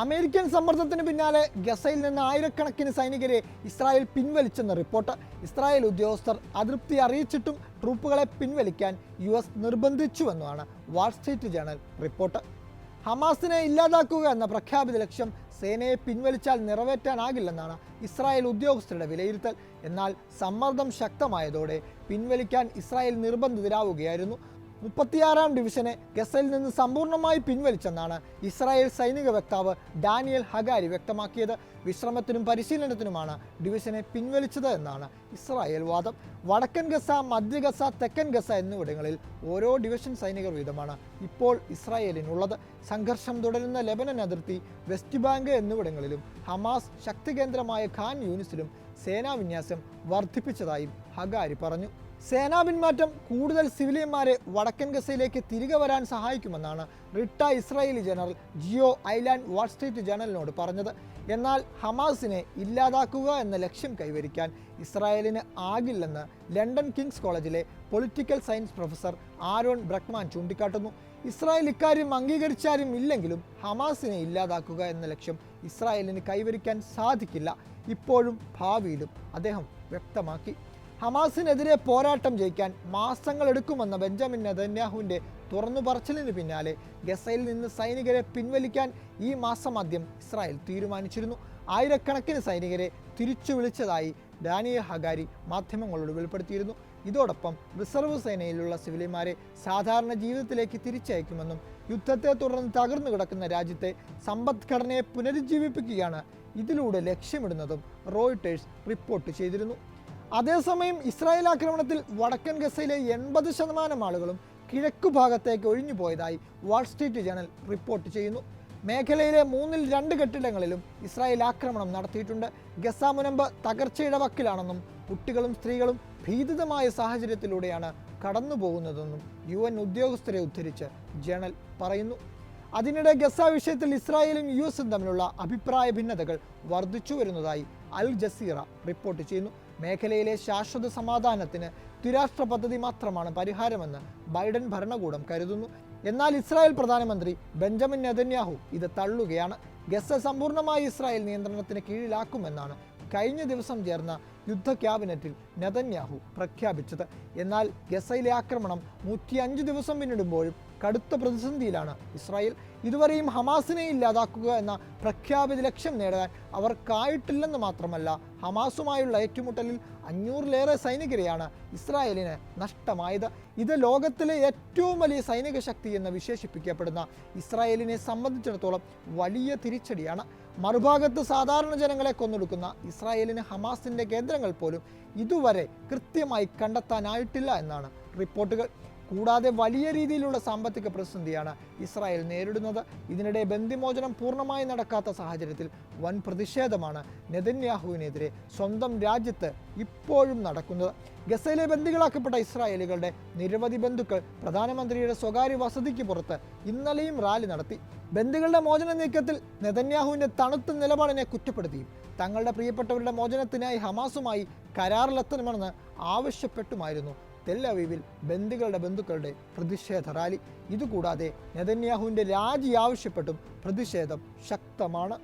American സമ്മർദ്ദത്തിന് പിന്നാലെ ഗസയിൽ നിന്ന് ആയിരക്കണക്കിന് സൈനികരെ ഇസ്രായേൽ പിൻവലിച്ചെന്ന റിപ്പോർട്ട്. ഇസ്രായേൽ ഉദ്യോഗസ്ഥർ അതൃപ്തി അറിയിച്ചിട്ടും ട്രൂപ്പുകളെ പിൻവലിക്കാൻ യു എസ് നിർബന്ധിച്ചുവെന്നാണ് വാൾസ്ട്രീറ്റ് ജേണൽ റിപ്പോർട്ട്. ഹമാസിനെ ഇല്ലാതാക്കുക എന്ന പ്രഖ്യാപിത ലക്ഷ്യം സേനയെ പിൻവലിച്ചാൽ നിറവേറ്റാനാകില്ലെന്നാണ് ഇസ്രായേൽ ഉദ്യോഗസ്ഥരുടെ വിലയിരുത്തൽ. എന്നാൽ സമ്മർദ്ദം ശക്തമായതോടെ പിൻവലിക്കാൻ ഇസ്രായേൽ നിർബന്ധിതരാവുകയായിരുന്നു. മുപ്പത്തിയാറാം ഡിവിഷനെ ഗസയിൽ നിന്ന് സമ്പൂർണമായി പിൻവലിച്ചെന്നാണ് ഇസ്രായേൽ സൈനിക വക്താവ് ഡാനിയൽ ഹഗാരി വ്യക്തമാക്കിയത്. വിശ്രമത്തിനും പരിശീലനത്തിനുമാണ് ഡിവിഷനെ പിൻവലിച്ചത് എന്നാണ് ഇസ്രായേൽ വാദം. വടക്കൻ ഗസ മധ്യ ഗസ തെക്കൻ ഗസ എന്നിവിടങ്ങളിൽ ഓരോ ഡിവിഷൻ സൈനികർ വീതമാണ് ഇപ്പോൾ ഇസ്രായേലിനുള്ളത്. സംഘർഷം തുടരുന്ന ലെബനൻ അതിർത്തി വെസ്റ്റ് ബാങ്ക് എന്നിവിടങ്ങളിലും ഹമാസ് ശക്തി കേന്ദ്രമായ ഖാൻ യൂണിസിലും സേനാ വിന്യാസം വർദ്ധിപ്പിച്ചതായും ഹഗാരി പറഞ്ഞു. സേനാ പിന്മാറ്റം കൂടുതൽ സിവിലിയന്മാരെ വടക്കൻ ഗസയിലേക്ക് തിരികെ വരാൻ സഹായിക്കുമെന്നാണ് റിട്ട Israeli general Jio Eiland Wall Street ജേണലിനോട് പറഞ്ഞത്. എന്നാൽ ഹമാസിനെ ഇല്ലാതാക്കുക എന്ന ലക്ഷ്യം കൈവരിക്കാൻ ഇസ്രായേലിന് ആകില്ലെന്ന് ലണ്ടൻ കിങ്സ് കോളേജിലെ political science professor Aaron Bregman ചൂണ്ടിക്കാട്ടുന്നു. ഇസ്രായേൽ ഇക്കാര്യം അംഗീകരിച്ചാലും ഇല്ലെങ്കിലും ഹമാസിനെ ഇല്ലാതാക്കുക എന്ന ലക്ഷ്യം ഇസ്രായേലിന് കൈവരിക്കാൻ സാധിക്കില്ല. ഇപ്പോഴും ഭാവിയിലും അദ്ദേഹം വ്യക്തമാക്കി. ഹമാസിനെതിരെ പോരാട്ടം ജയിക്കാൻ മാസങ്ങൾ എടുക്കുമെന്ന ബെഞ്ചമിൻ നെതന്യാഹുവിന്റെ തുറന്നു പറച്ചിലിന് പിന്നാലെ ഗസയിൽ നിന്ന് സൈനികരെ പിൻവലിക്കാൻ ഈ മാസം ആദ്യം ഇസ്രായേൽ തീരുമാനിച്ചിരുന്നു. ആയിരക്കണക്കിന് സൈനികരെ തിരിച്ചു വിളിച്ചതായി ഡാനിയ ഹഗാരി മാധ്യമങ്ങളോട് വെളിപ്പെടുത്തിയിരുന്നു. ഇതോടൊപ്പം റിസർവ് സേനയിലുള്ള സിവിലിയന്മാരെ സാധാരണ ജീവിതത്തിലേക്ക് തിരിച്ചയക്കുമെന്നും യുദ്ധത്തെ തുടർന്ന് തകർന്നു കിടക്കുന്ന രാജ്യത്തെ സമ്പദ്ഘടനയെ പുനരുജ്ജീവിപ്പിക്കുകയാണ് ഇതിലൂടെ ലക്ഷ്യമിടുന്നതും റോയിട്ടേഴ്സ് റിപ്പോർട്ട് ചെയ്തിരുന്നു. അതേസമയം ഇസ്രായേൽ ആക്രമണത്തിൽ വടക്കൻ ഗസയിലെ എൺപത് ശതമാനം ആളുകളും കിഴക്കു ഭാഗത്തേക്ക് ഒഴിഞ്ഞു പോയതായി വാൾ സ്ട്രീറ്റ് ജേണൽ റിപ്പോർട്ട് ചെയ്യുന്നു. മേഖലയിലെ മൂന്നിൽ രണ്ട് കെട്ടിടങ്ങളിലും ഇസ്രായേൽ ആക്രമണം നടത്തിയിട്ടുണ്ട്. ഗസ മുനമ്പ് തകർച്ചയുടെ വക്കിലാണെന്നും കുട്ടികളും സ്ത്രീകളും ഭീതിതമായ സാഹചര്യത്തിലൂടെയാണ് കടന്നു പോകുന്നതെന്നും യു എൻ ഉദ്യോഗസ്ഥരെ ഉദ്ധരിച്ച് ജേണൽ പറയുന്നു. അതിനിടെ ഗസ വിഷയത്തിൽ ഇസ്രായേലും യു എസും തമ്മിലുള്ള അഭിപ്രായ ഭിന്നതകൾ വർദ്ധിച്ചു വരുന്നതായി അൽ ജസീറ റിപ്പോർട്ട് ചെയ്യുന്നു. മേഖലയിലെ ശാശ്വത സമാധാനത്തിന് ദ്വിരാഷ്ട്ര പദ്ധതി മാത്രമാണ് പരിഹാരമെന്ന് ബൈഡൻ ഭരണകൂടം കരുതുന്നു. എന്നാൽ ഇസ്രായേൽ പ്രധാനമന്ത്രി ബെഞ്ചമിൻ നെതന്യാഹു ഇത് തള്ളുകയാണ്. ഗസ സമ്പൂർണമായി ഇസ്രായേൽ നിയന്ത്രണത്തിന് കീഴിലാക്കുമെന്നാണ് കഴിഞ്ഞ ദിവസം ചേർന്ന യുദ്ധ ക്യാബിനറ്റിൽ നെതന്യാഹു പ്രഖ്യാപിച്ചത്. എന്നാൽ ഗസയിലെ ആക്രമണം നൂറ്റിയഞ്ച് ദിവസം പിന്നിടുമ്പോഴും കടുത്ത പ്രതിസന്ധിയിലാണ് ഇസ്രായേൽ. ഇതുവരെയും ഹമാസിനെ ഇല്ലാതാക്കുക എന്ന പ്രഖ്യാപിത ലക്ഷ്യം നേടാൻ അവർക്കായിട്ടില്ലെന്ന് മാത്രമല്ല ഹമാസുമായുള്ള ഏറ്റുമുട്ടലിൽ അഞ്ഞൂറിലേറെ സൈനികരെയാണ് ഇസ്രായേലിന് നഷ്ടമായത്. ഇത് ലോകത്തിലെ ഏറ്റവും വലിയ സൈനിക ശക്തി എന്ന് വിശേഷിപ്പിക്കപ്പെടുന്ന ഇസ്രായേലിനെ സംബന്ധിച്ചിടത്തോളം വലിയ തിരിച്ചടിയാണ്. മറുഭാഗത്ത് സാധാരണ ജനങ്ങളെ കൊന്നൊടുക്കുന്ന ഇസ്രായേലിന് ഹമാസിന്റെ കേന്ദ്രങ്ങൾ പോലും ഇതുവരെ കൃത്യമായി കണ്ടെത്താനായിട്ടില്ല എന്നാണ് റിപ്പോർട്ടുകൾ. കൂടാതെ വലിയ രീതിയിലുള്ള സാമ്പത്തിക പ്രതിസന്ധിയാണ് ഇസ്രായേൽ നേരിടുന്നത്. ഇതിനിടെ ബന്ധിമോചനം പൂർണമായി നടക്കാത്ത സാഹചര്യത്തിൽ വൻ പ്രതിഷേധമാണ് നെതന്യാഹുവിനെതിരെ സ്വന്തം രാജ്യത്ത് ഇപ്പോഴും നടക്കുന്നത്. ഗസയിലെ ബന്ദികളാക്കപ്പെട്ട ഇസ്രായേലുകളുടെ നിരവധി ബന്ധുക്കൾ പ്രധാനമന്ത്രിയുടെ സ്വകാര്യ വസതിക്ക് പുറത്ത് ഇന്നലെയും റാലി നടത്തി. ബന്ദികളുടെ മോചന നീക്കത്തിൽ നെതന്യാഹുവിന്റെ തണുത്ത നിലപാടിനെ കുറ്റപ്പെടുത്തിയും തങ്ങളുടെ പ്രിയപ്പെട്ടവരുടെ മോചനത്തിനായി ഹമാസുമായി കരാറിലെത്തണമെന്ന് ആവശ്യപ്പെട്ടുമായിരുന്നു തെല്ലവീവിൽ ബന്ദികളുടെ ബന്ധുക്കളുടെ പ്രതിഷേധ റാലി. ഇതുകൂടാതെ നെതന്യാഹുവിന്റെ രാജി ആവശ്യപ്പെട്ടും പ്രതിഷേധം ശക്തമാണ്.